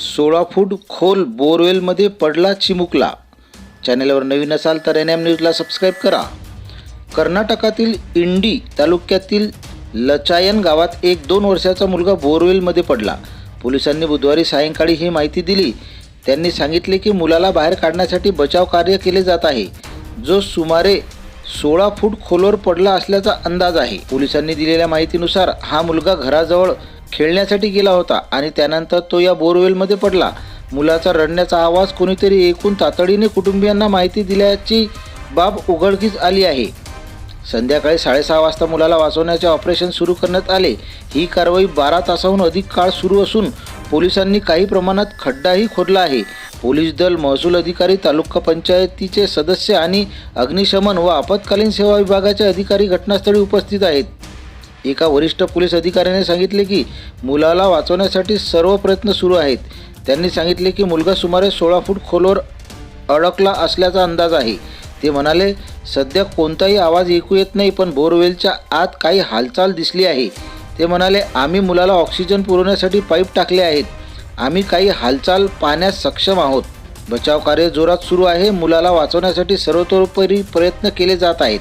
सोळा फूट खोल बोरवेलमध्ये पडला चिमुकला. चॅनेलवर नवीन असाल तर एन एम न्यूजला सबस्क्राईब करा. कर्नाटकातील इंडी तालुक्यातील लचायन गावात एक दोन वर्षाचा मुलगा बोरवेलमध्ये पडला. पोलिसांनी बुधवारी सायंकाळी ही माहिती दिली. त्यांनी सांगितले की मुलाला बाहेर काढण्यासाठी बचाव कार्य केले जात आहे. जो सुमारे सोळा फूट खोलवर पडला असल्याचा अंदाज आहे. पोलिसांनी दिलेल्या माहितीनुसार हा मुलगा घराजवळ खेळण्यासाठी गेला होता आणि त्यानंतर तो या बोरवेलमध्ये पडला. मुलाचा रडण्याचा आवाज कोणीतरी ऐकून तातडीने कुटुंबियांना माहिती दिल्याची बाब उघडकीस आली आहे. संध्याकाळी साडेसहा वाजता मुलाला वाचवण्याचे ऑपरेशन सुरू करण्यात आले. ही कारवाई बारा तासाहून अधिक काळ सुरू असून पोलिसांनी काही प्रमाणात खड्डाही खोदला आहे. पोलीस दल महसूल अधिकारी तालुका पंचायतीचे सदस्य आणि अग्निशमन व आपत्कालीन सेवा विभागाचे अधिकारी घटनास्थळी उपस्थित आहेत. एका वरिष्ठ पोलीस अधिकाऱ्याने सांगितले की मुलाला वाचवण्यासाठी सर्व प्रयत्न सुरू आहेत. त्यांनी सांगितले की मुलगा सुमारे सोळा फूट खोलवर अडकला असल्याचा अंदाज आहे. ते म्हणाले सध्या कोणताही आवाज ऐकू येत नाही पण बोरवेलच्या आत काही हालचाल दिसली आहे. ते म्हणाले आम्ही मुलाला ऑक्सिजन पुरवण्यासाठी पाईप टाकले आहेत. आम्ही काही हालचाल पाहण्यास सक्षम आहोत. बचाव कार्य जोरात सुरू आहे. मुलाला वाचवण्यासाठी सर्वतोपरी प्रयत्न केले जात आहेत.